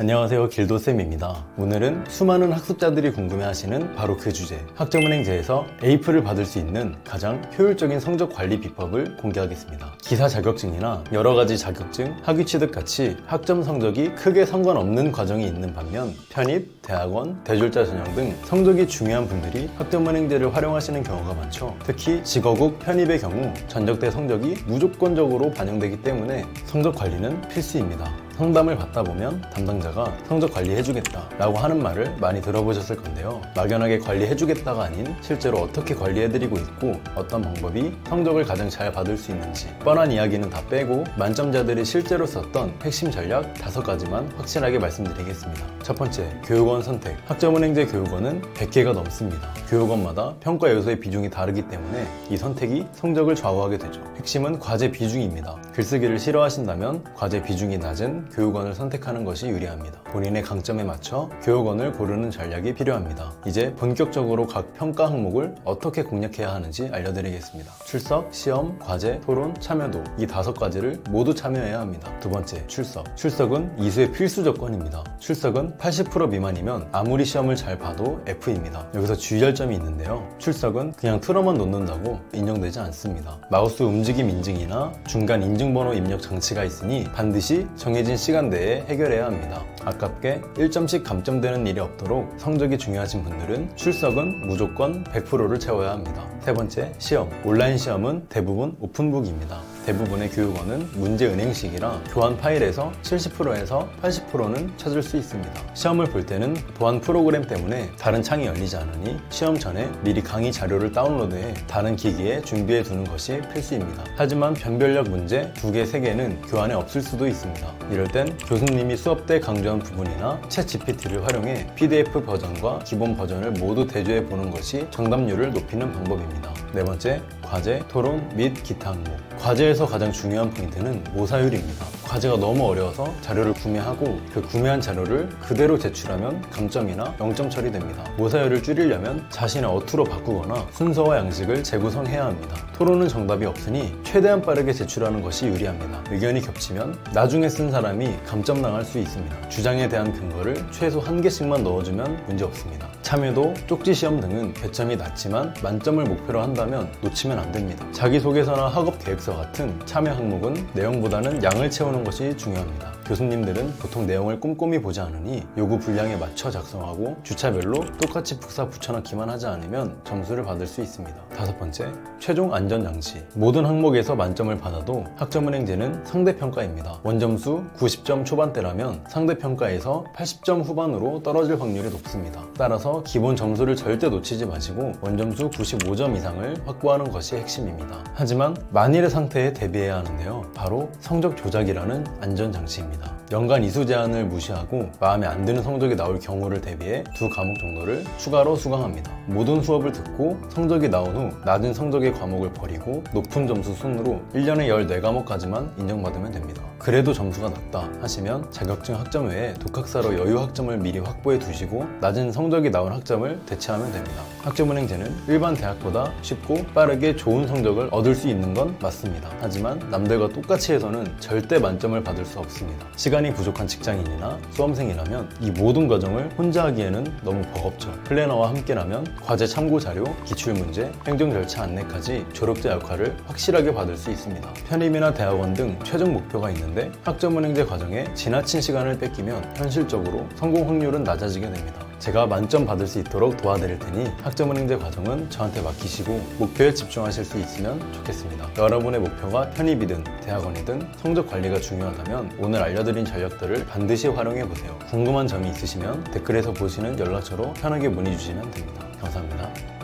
안녕하세요. 길도쌤입니다. 오늘은 수많은 학습자들이 궁금해하시는 바로 그 주제 학점은행제에서 A프를 받을 수 있는 가장 효율적인 성적 관리 비법을 공개하겠습니다. 기사 자격증이나 여러 가지 자격증, 학위 취득 같이 학점 성적이 크게 상관없는 과정이 있는 반면 편입, 대학원, 대졸자 전형 등 성적이 중요한 분들이 학점은행제를 활용하시는 경우가 많죠. 특히 직어국 편입의 경우 전적대 성적이 무조건적으로 반영되기 때문에 성적 관리는 필수입니다 상담을 받다 보면 담당자가 성적 관리해주겠다 라고 하는 말을 많이 들어보셨을 건데요. 막연하게 관리해주겠다가 아닌 실제로 어떻게 관리해드리고 있고 어떤 방법이 성적을 가장 잘 받을 수 있는지 뻔한 이야기는 다 빼고 만점자들이 실제로 썼던 핵심 전략 다섯 가지만 확실하게 말씀드리겠습니다. 첫 번째, 교육원 선택. 학점은행제 교육원은 100개가 넘습니다. 교육원마다 평가 요소의 비중이 다르기 때문에 이 선택이 성적을 좌우하게 되죠. 핵심은 과제 비중입니다. 글쓰기를 싫어하신다면 과제 비중이 낮은 교육원을 선택하는 것이 유리합니다. 본인의 강점에 맞춰 교육원을 고르는 전략이 필요합니다. 이제 본격적으로 각 평가 항목을 어떻게 공략해야 하는지 알려드리겠습니다. 출석, 시험, 과제, 토론, 참여도 이 다섯 가지를 모두 참여해야 합니다. 두 번째, 출석. 출석은 이수의 필수 조건입니다. 출석은 80% 미만이면 아무리 시험을 잘 봐도 F입니다. 여기서 주의할 점이 있는데요. 출석은 그냥 틀어만 놓는다고 인정되지 않습니다. 마우스 움직임 인증이나 중간 인증번호 입력 장치가 있으니 반드시 정해진 시간 내에 해결해야 합니다. 아깝게 1점씩 감점되는 일이 없도록 성적이 중요하신 분들은 출석은 무조건 100%를 채워야 합니다. 세 번째, 시험. 온라인 시험은 대부분 오픈북입니다. 대부분의 교육원은 문제 은행식이라 교환 파일에서 70%에서 80%는 찾을 수 있습니다. 시험을 볼 때는 보안 프로그램 때문에 다른 창이 열리지 않으니 시험 전에 미리 강의 자료를 다운로드해 다른 기기에 준비해 두는 것이 필수입니다. 하지만 변별력 문제 2개, 3개는 교환에 없을 수도 있습니다. 이럴 땐 교수님이 수업 때 강조한 부분이나 챗 GPT를 활용해 PDF 버전과 기본 버전을 모두 대조해 보는 것이 정답률을 높이는 방법입니다. 네 번째, 과제, 토론 및 기타 항목. 과제에서 가장 중요한 포인트는 모사율입니다. 과제가 너무 어려워서 자료를 구매하고 그 구매한 자료를 그대로 제출하면 감점이나 0점 처리됩니다. 모사율을 줄이려면 자신의 어투로 바꾸거나 순서와 양식을 재구성해야 합니다. 토론은 정답이 없으니 최대한 빠르게 제출하는 것이 유리합니다. 의견이 겹치면 나중에 쓴 사람이 감점 당할 수 있습니다. 주장에 대한 근거를 최소 한 개씩만 넣어주면 문제 없습니다. 참여도, 쪽지 시험 등은 배점이 낮지만 만점을 목표로 한다면 놓치면 안 됩니다. 자기소개서나 학업 계획서 같은 참여 항목은 내용보다는 양을 채우는 것이 중요합니다. 교수님들은 보통 내용을 꼼꼼히 보지 않으니 요구 분량에 맞춰 작성하고 주차별로 똑같이 북사 붙여넣기만 하지 않으면 점수를 받을 수 있습니다. 다섯 번째, 최종 안전장치. 모든 항목에서 만점을 받아도 학점은행제는 상대평가입니다. 원점수 90점 초반대라면 상대평가에서 80점 후반으로 떨어질 확률이 높습니다. 따라서 기본 점수를 절대 놓치지 마시고 원점수 95점 이상을 확보하는 것이 핵심입니다. 하지만 만일의 상태에 대비해야 하는데요. 바로 성적 조작이라는 안전장치입니다. 연간 이수 제한을 무시하고 마음에 안 드는 성적이 나올 경우를 대비해 두 과목 정도를 추가로 수강합니다. 모든 수업을 듣고 성적이 나온 후 낮은 성적의 과목을 버리고 높은 점수 순으로 1년에 14과목까지만 인정받으면 됩니다. 그래도 점수가 낮다 하시면 자격증 학점 외에 독학사로 여유 학점을 미리 확보해 두시고 낮은 성적이 나온 학점을 대체하면 됩니다. 학점은행제는 일반 대학보다 쉽고 빠르게 좋은 성적을 얻을 수 있는 건 맞습니다. 하지만 남들과 똑같이 해서는 절대 만점을 받을 수 없습니다. 시간이 부족한 직장인이나 수험생이라면 이 모든 과정을 혼자 하기에는 너무 버겁죠. 플래너와 함께라면 과제 참고 자료, 기출 문제, 행정 절차 안내까지 졸업자 역할을 확실하게 받을 수 있습니다. 편입이나 대학원 등 최종 목표가 있는데 학점은행제 과정에 지나친 시간을 뺏기면 현실적으로 성공 확률은 낮아지게 됩니다. 제가 만점 받을 수 있도록 도와드릴 테니 학점 은행제 과정은 저한테 맡기시고 목표에 집중하실 수 있으면 좋겠습니다. 여러분의 목표가 편입이든 대학원이든 성적 관리가 중요하다면 오늘 알려드린 전략들을 반드시 활용해 보세요. 궁금한 점이 있으시면 댓글에서 보시는 연락처로 편하게 문의 주시면 됩니다. 감사합니다.